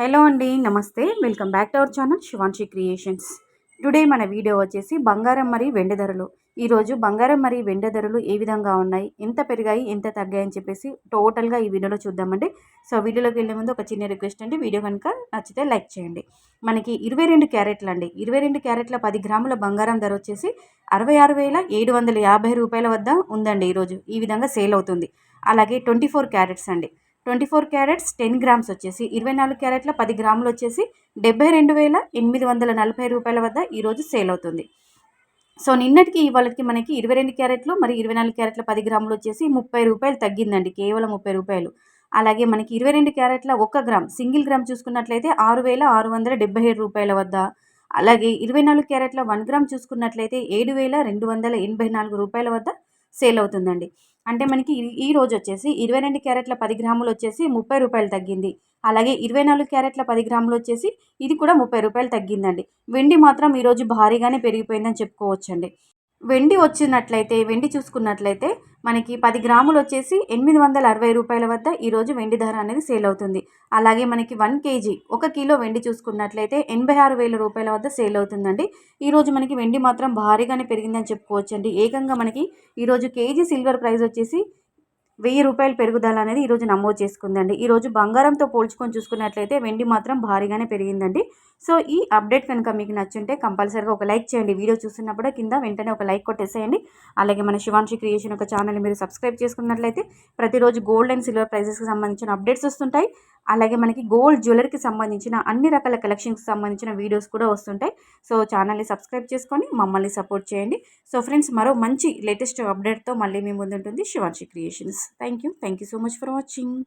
Hello అండి నమస్తే. Welcome back to our channel Shivanshi creations. Today మన వీడియో వచ్చేసి బంగారం మరియు వెండి ధరలు. ఈరోజు బంగారం మరియు వెండి ధరలు ఏ విధంగా ఉన్నాయి ఎంత పెరిగాయి ఎంత తగ్గాయి అని చెప్పేసి టోటల్గా ఈ వీడియోలో చూద్దామండి. సో వీడియోలోకి వెళ్ళే ముందు ఒక చిన్న రిక్వెస్ట్ అండి. వీడియో కనుక నచ్చితే లైక్ చేయండి. మనకి ఇరవై రెండు క్యారెట్లు అండి. ఇరవై రెండు క్యారెట్ల పది గ్రాముల బంగారం ధర వచ్చేసి అరవై ఆరు వేల ఏడు వందల యాభై రూపాయల వద్ద ఉందండి ఈరోజు ఈ విధంగా సేల్ అవుతుంది. అలాగే ట్వంటీ ఫోర్ క్యారెట్స్ అండి. Twenty four carats ten grams వచ్చేసి ఇరవై నాలుగు క్యారెట్ల పది గ్రాములు వచ్చేసి డెబ్బై రెండు వేల ఎనిమిది వందల నలభై రూపాయల వద్ద ఈరోజు సేల్ అవుతుంది. సో నిన్నటికి ఇవాళకి మనకి ఇరవై రెండు క్యారెట్లు మరి ఇరవై నాలుగు క్యారెట్ల పది గ్రాములు వచ్చేసి ముప్పై రూపాయలు తగ్గిందండి కేవలం ముప్పై రూపాయలు. అలాగే మనకి ఇరవై రెండు క్యారెట్ల ఒక్క గ్రామ్ సింగిల్ గ్రామ్ చూసుకున్నట్లయితే ఆరు వేల ఆరు వందల డెబ్బై ఏడు రూపాయల వద్ద అలాగే ఇరవై నాలుగు క్యారెట్ల వన్ గ్రామ్ చూసుకున్నట్లయితే ఏడు వేల రెండు వందల ఎనభై నాలుగు రూపాయల వద్ద సేల్ అవుతుందండి. అంటే మనకి ఈ రోజు వచ్చేసి ఇరవై రెండు క్యారెట్ల పది గ్రాములు వచ్చేసి ముప్పై రూపాయలు తగ్గింది. అలాగే ఇరవై నాలుగు క్యారెట్ల పది గ్రాములు వచ్చేసి ఇది కూడా ముప్పై రూపాయలు తగ్గిందండి. వెండి మాత్రం ఈరోజు భారీగానే పెరిగిపోయిందని చెప్పుకోవచ్చండి. వెండి వచ్చినట్లయితే వెండి చూసుకున్నట్లయితే మనకి పది గ్రాములు వచ్చేసి ఎనిమిది వందల అరవై రూపాయల వద్ద ఈరోజు వెండి ధర అనేది సేల్ అవుతుంది. అలాగే మనకి వన్ కేజీ ఒక కిలో వెండి చూసుకున్నట్లయితే ఎనభై ఆరు వేల రూపాయల వద్ద సేల్ అవుతుందండి. ఈరోజు మనకి వెండి మాత్రం భారీగానే పెరిగిందని చెప్పుకోవచ్చండి. ఏకంగా మనకి ఈరోజు కేజీ సిల్వర్ ప్రైస్ వచ్చేసి వెయ్యి రూపాయలు పెరుగుదల అనేది ఈరోజు నమోదు చేసుకుందండి. ఈరోజు బంగారంతో పోల్చుకొని చూసుకున్నట్లయితే వెండి మాత్రం భారీగానే పెరిగిందండి. సో ఈ అప్డేట్ కనుక మీకు నచ్చుంటే కంపల్సరీగా ఒక లైక్ చేయండి. వీడియో చూస్తున్నప్పుడే కింద వెంటనే ఒక లైక్ కొట్టేసేయండి. అలాగే మన శివాంశి క్రియేషన్ ఒక ఛానల్ మీరు సబ్స్క్రైబ్ చేసుకున్నట్లయితే ప్రతిరోజు గోల్డ్ అండ్ సిల్వర్ ప్రైజెస్కి సంబంధించిన అప్డేట్స్ వస్తుంటాయి. అలాగే మనకి గోల్డ్ జ్యువెలరీకి సంబంధించిన అన్ని రకాల కలెక్షన్స్కి సంబంధించిన వీడియోస్ కూడా వస్తుంటాయి. సో ఛానల్ని సబ్స్క్రైబ్ చేసుకొని మమ్మల్ని సపోర్ట్ చేయండి. సో ఫ్రెండ్స్ మరో మంచి లేటెస్ట్ అప్డేట్తో మళ్ళీ మీ ముందుంటుంది Shivanshi creations. Thank you thank you so much for watching